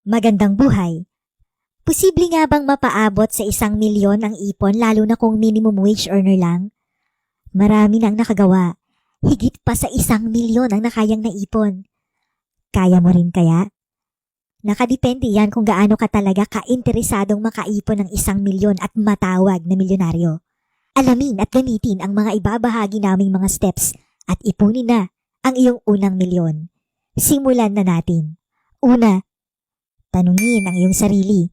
Magandang buhay. Posible nga bang mapaabot sa isang milyon ang ipon lalo na kung minimum wage earner lang? Marami nang nakagawa. Higit pa sa isang milyon ang nakayang naipon. Kaya mo rin kaya? Nakadepende yan kung gaano ka talaga kainteresadong makaipon ng isang milyon at matawag na milyonaryo. Alamin at gamitin ang mga ibabahagi naming mga steps at ipunin na ang iyong unang milyon. Simulan na natin. Una, tanungin ang iyong sarili.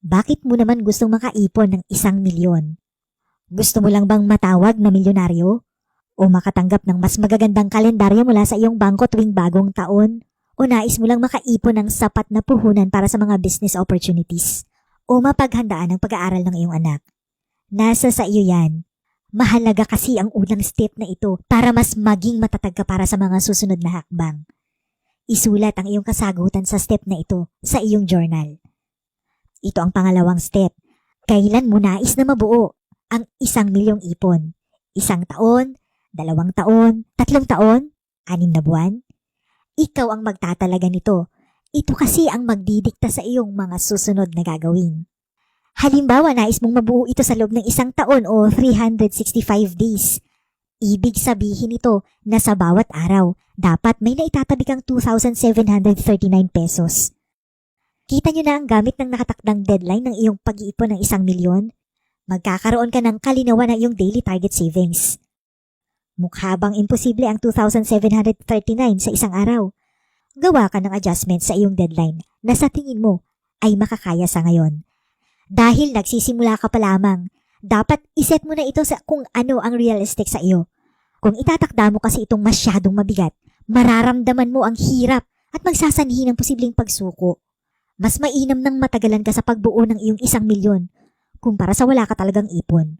Bakit mo naman gustong makaipon ng isang milyon? Gusto mo lang bang matawag na milyonaryo? O makatanggap ng mas magagandang kalendaryo mula sa iyong bangko tuwing bagong taon? O nais mo lang makaipon ng sapat na puhunan para sa mga business opportunities? O mapaghandaan ang pag-aaral ng iyong anak? Nasa sa iyo yan. Mahalaga kasi ang unang step na ito para mas maging matatag ka para sa mga susunod na hakbang. Isulat ang iyong kasagutan sa step na ito sa iyong journal. Ito ang pangalawang step. Kailan mo nais na mabuo ang isang milyong ipon? Isang taon, dalawang taon, tatlong taon, anim na buwan? Ikaw ang magtatalaga nito. Ito kasi ang magdidikta sa iyong mga susunod na gagawin. Halimbawa, nais mong mabuo ito sa loob ng isang taon o 365 days. Ibig sabihin ito na sa bawat araw, dapat may naitatabi kang 2,739 pesos. Kita nyo na ang gamit ng nakatakdang deadline ng iyong pag-iipon ng isang milyon? Magkakaroon ka ng kalinawan ng iyong daily target savings. Mukha bang imposible ang 2,739 sa isang araw? Gawa ka ng adjustment sa iyong deadline na sa tingin mo ay makakaya sa ngayon. Dahil nagsisimula ka pa lamang, dapat iset mo na ito sa kung ano ang realistic sa iyo. Kung itatakda mo kasi itong masyadong mabigat, mararamdaman mo ang hirap at magsasanhi ng posibleng pagsuko. Mas mainam nang matagalan ka sa pagbuo ng iyong isang milyon kumpara sa wala ka talagang ipon.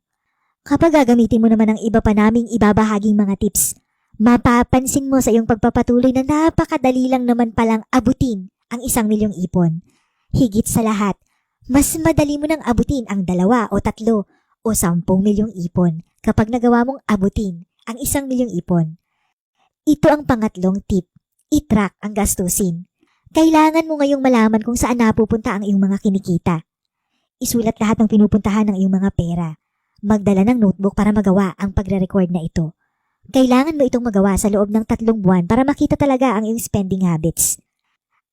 Kapag gagamitin mo naman ang iba pa naming ibabahaging mga tips, mapapansin mo sa iyong pagpapatuloy na napakadali lang naman palang abutin ang isang milyong ipon. Higit sa lahat, mas madali mo nang abutin ang dalawa o tatlo o sampung milyong ipon kapag nagawa mong abutin ang isang milyong ipon. Ito ang pangatlong tip. I-track ang gastusin. Kailangan mo ngayong malaman kung saan napupunta ang iyong mga kinikita. Isulat lahat ng pinupuntahan ng iyong mga pera. Magdala ng notebook para magawa ang pagre-record na ito. Kailangan mo itong magawa sa loob ng tatlong buwan para makita talaga ang iyong spending habits.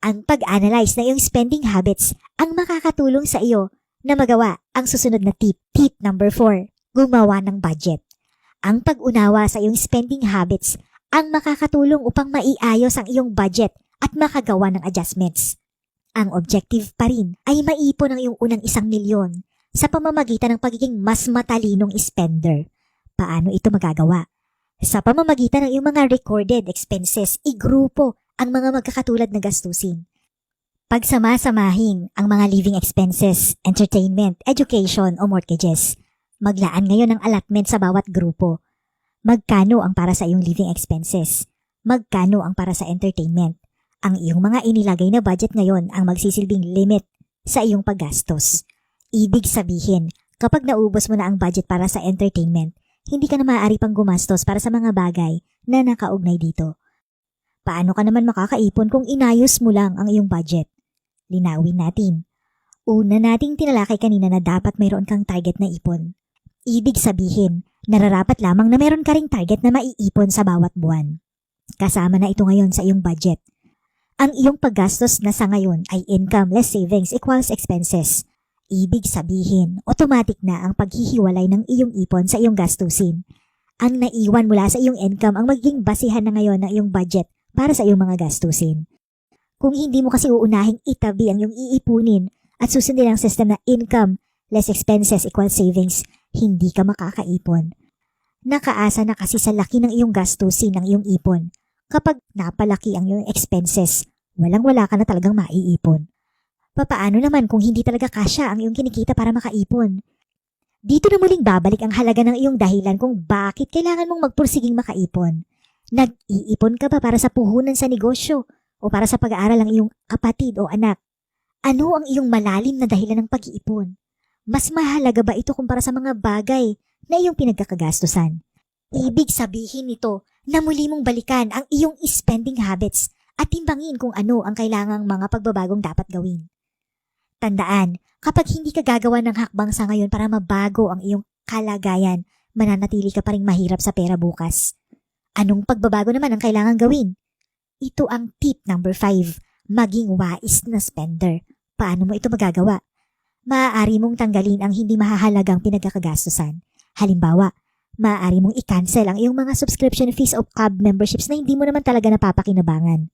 Ang pag-analyze ng iyong spending habits ang makakatulong sa iyo na magawa ang susunod na tip. Tip number 4. Gumawa ng budget. Ang pag-unawa sa iyong spending habits ang makakatulong upang maiayos ang iyong budget at makagawa ng adjustments. Ang objective pa rin ay maipon ang iyong unang isang milyon sa pamamagitan ng pagiging mas matalinong spender. Paano ito magagawa? Sa pamamagitan ng iyong mga recorded expenses, igrupo ang mga magkakatulad na gastusin. Pagsama-samahin ang mga living expenses, entertainment, education o mortgages. Maglaan ngayon ng allotment sa bawat grupo. Magkano ang para sa iyong living expenses? Magkano ang para sa entertainment? Ang iyong mga inilagay na budget ngayon ang magsisilbing limit sa iyong paggastos. Ibig sabihin, kapag naubos mo na ang budget para sa entertainment, hindi ka na maaari pang gumastos para sa mga bagay na nakaugnay dito. Paano ka naman makakaipon kung inayos mo lang ang iyong budget? Linawin natin. Una nating tinalakay kanina na dapat mayroon kang target na ipon. Ibig sabihin, nararapat lamang na meron ka ring target na maiipon sa bawat buwan. Kasama na ito ngayon sa iyong budget. Ang iyong paggastos na sa ngayon ay income less savings equals expenses. Ibig sabihin, automatic na ang paghihiwalay ng iyong ipon sa iyong gastusin. Ang naiwan mula sa iyong income ang magiging basihan na ngayon ng iyong budget para sa iyong mga gastusin. Kung hindi mo kasi uunahing itabi ang iyong iipunin at susundin ang system na income less expenses equals savings, hindi ka makakaipon. Nakaasa na kasi sa laki ng iyong gastusin ng iyong ipon. Kapag napalaki ang iyong expenses, walang-wala ka na talagang maiipon. Papaano naman kung hindi talaga kasya ang iyong kinikita para makaipon? Dito na muling babalik ang halaga ng iyong dahilan kung bakit kailangan mong magpursiging makaipon. Nag-iipon ka ba para sa puhunan sa negosyo o para sa pag-aaral ng iyong kapatid o anak? Ano ang iyong malalim na dahilan ng pag-iipon? Mas mahalaga ba ito kumpara sa mga bagay na iyong pinagkakagastusan? Ibig sabihin nito na muli mong balikan ang iyong spending habits at timbangin kung ano ang kailangang mga pagbabagong dapat gawin. Tandaan, kapag hindi ka gagawa ng hakbang sa ngayon para mabago ang iyong kalagayan, mananatili ka pa rin mahirap sa pera bukas. Anong pagbabago naman ang kailangan gawin? Ito ang tip number 5, maging wais na spender. Paano mo ito magagawa? Maaari mong tanggalin ang hindi mahahalagang pinagkakagastusan. Halimbawa, maaari mong i-cancel ang iyong mga subscription fees o club memberships na hindi mo naman talaga napapakinabangan.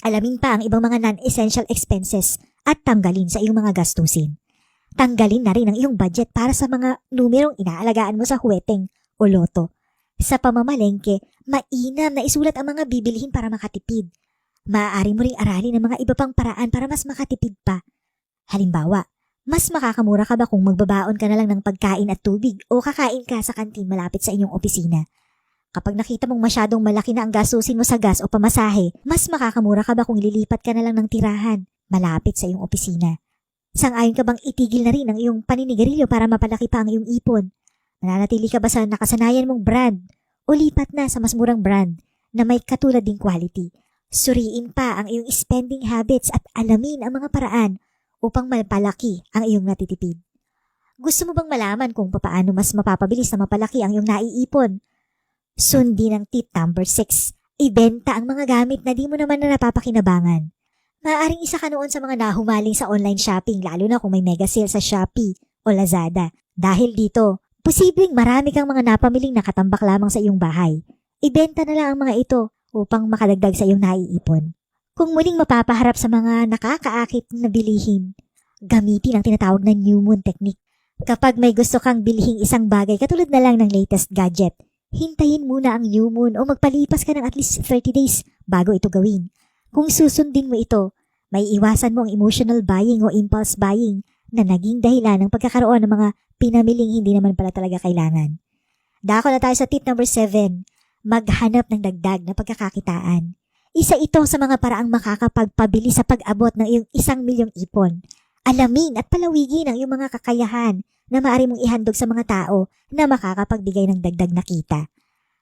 Alamin pa ang ibang mga non-essential expenses at tanggalin sa iyong mga gastusin. Tanggalin na rin ang iyong budget para sa mga numerong inaalagaan mo sa huweteng o loto. Sa pamamalengke, mainam na isulat ang mga bibilihin para makatipid. Maaari mo ring aralin ang mga iba pang paraan para mas makatipid pa. Halimbawa, mas makakamura ka ba kung magbabaon ka na lang ng pagkain at tubig o kakain ka sa kantin malapit sa inyong opisina? Kapag nakita mong masyadong malaki na ang gastusin mo sa gas o pamasahe, mas makakamura ka ba kung lilipat ka na lang ng tirahan malapit sa iyong opisina? Sang-ayon ka bang itigil na rin ang iyong paninigarilyo para mapalaki pa ang iyong ipon? Mananatili ka ba sa nakasanayan mong brand o lipat na sa mas murang brand na may katulad ding quality? Suriin pa ang iyong spending habits at alamin ang mga paraan upang mapalaki ang iyong natitipid. Gusto mo bang malaman kung papaano mas mapapabilis na mapalaki ang iyong naiipon? Sundin ang tip number 6. Ibenta ang mga gamit na di mo naman na napapakinabangan. Maaaring isa ka noon sa mga nahumaling sa online shopping lalo na kung may mega sale sa Shopee o Lazada. Dahil dito, posibleng marami kang mga napamiling nakatambak lamang sa iyong bahay. Ibenta na lang ang mga ito upang makadagdag sa iyong naiipon. Kung muling mapapaharap sa mga nakakaakit na bilihin, gamitin ang tinatawag na new moon technique. Kapag may gusto kang bilhing isang bagay katulad na lang ng latest gadget, hintayin muna ang new moon o magpalipas ka ng at least 30 days bago ito gawin. Kung susundin mo ito, may iwasan mo ang emotional buying o impulse buying na naging dahilan ng pagkakaroon ng mga pinamiling hindi naman pala talaga kailangan. Dako na tayo sa tip number 7, maghanap ng dagdag na pagkakakitaan. Isa ito sa mga paraang makakapagpabili sa pag-abot ng iyong isang milyong ipon. Alamin at palawigin ang iyong mga kakayahan na maaari mong ihandog sa mga tao na makakapagbigay ng dagdag na kita.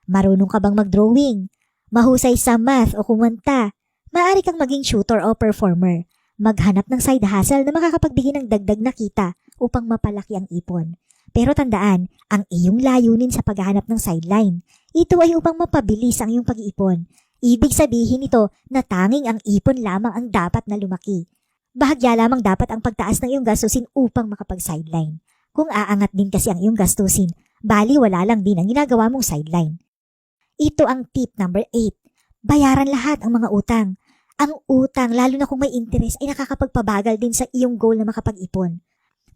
Marunong ka bang mag-drawing? Mahusay sa math o kumanta? Maaari kang maging shooter o performer. Maghanap ng side hustle na makakapagbigay ng dagdag na kita upang mapalaki ang ipon. Pero tandaan, ang iyong layunin sa paghahanap ng sideline. Ito ay upang mapabilis ang iyong pag-iipon. Ibig sabihin nito na tanging ang ipon lamang ang dapat na lumaki. Bahagya lamang dapat ang pagtaas ng iyong gastusin upang makapag-sideline. Kung aangat din kasi ang iyong gastusin, bali wala lang din ang ginagawa mong sideline. Ito ang tip number 8. Bayaran lahat ang mga utang. Ang utang, lalo na kung may interest, ay nakakapagpabagal din sa iyong goal na makapag-ipon.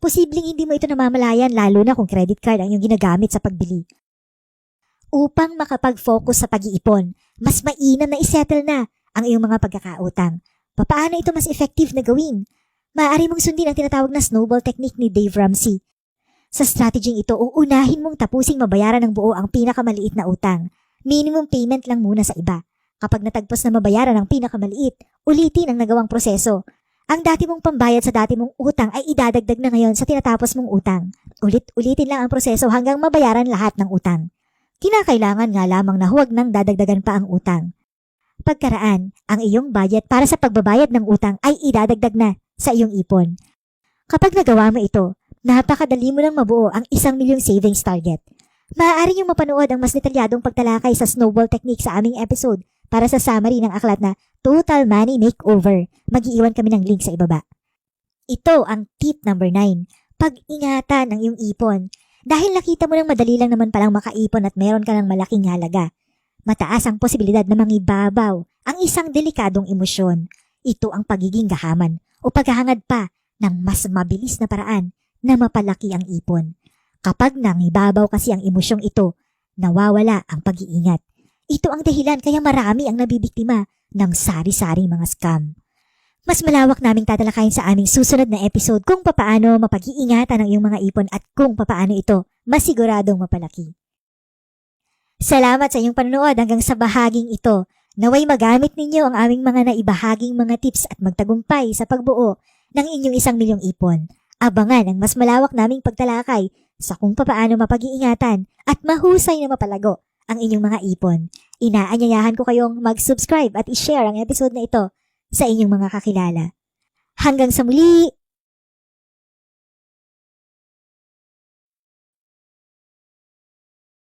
Posibleng hindi mo ito namamalayan lalo na kung credit card ang iyong ginagamit sa pagbili. Upang makapag-focus sa pag-iipon, mas mainam na isettle na ang iyong mga pagkakautang. Papaano ito mas effective na gawin? Maaari mong sundin ang tinatawag na snowball technique ni Dave Ramsey. Sa strategy ito, uunahin mong tapusing mabayaran ng buo ang pinakamaliit na utang. Minimum payment lang muna sa iba. Kapag natagpos na mabayaran ang pinakamaliit, ulitin ang nagawang proseso. Ang dati mong pambayad sa dati mong utang ay idadagdag na ngayon sa tinatapos mong utang. Ulit-ulitin lang ang proseso hanggang mabayaran lahat ng utang. Kinakailangan nga lamang na huwag nang dadagdagan pa ang utang. Pagkaraan, ang iyong budget para sa pagbabayad ng utang ay idadagdag na sa iyong ipon. Kapag nagawa mo ito, napakadali mo nang mabuo ang isang milyong savings target. Maaari niyong mapanood ang mas detalyadong pagtalakay sa snowball technique sa aming episode para sa summary ng aklat na Total Money Makeover. Mag-iiwan kami ng link sa ibaba. Ito ang tip number 9. Pag-ingatan ang iyong ipon. Dahil nakita mo nang madali lang naman palang makaipon at meron ka ng malaking halaga. Mataas ang posibilidad na mangibabaw ang isang delikadong emosyon. Ito ang pagiging gahaman o paghahangad pa ng mas mabilis na paraan na mapalaki ang ipon. Kapag nangibabaw kasi ang emosyong ito, nawawala ang pag-iingat. Ito ang dahilan kaya marami ang nabibiktima ng sari-saring mga scam. Mas malawak naming tatalakayin sa aming susunod na episode kung papaano mapag-iingatan ang iyong mga ipon at kung papaano ito masiguradong mapalaki. Salamat sa iyong panonood hanggang sa bahaging ito. Naway magamit ninyo ang aming mga naibahaging mga tips at magtagumpay sa pagbuo ng inyong isang milyong ipon. Abangan ang mas malawak naming pagtalakay sa kung papaano mapag-iingatan at mahusay na mapalago ang inyong mga ipon. Inaanyayahan ko kayong mag-subscribe at i-share ang episode na ito sa inyong mga kakilala. Hanggang sa muli,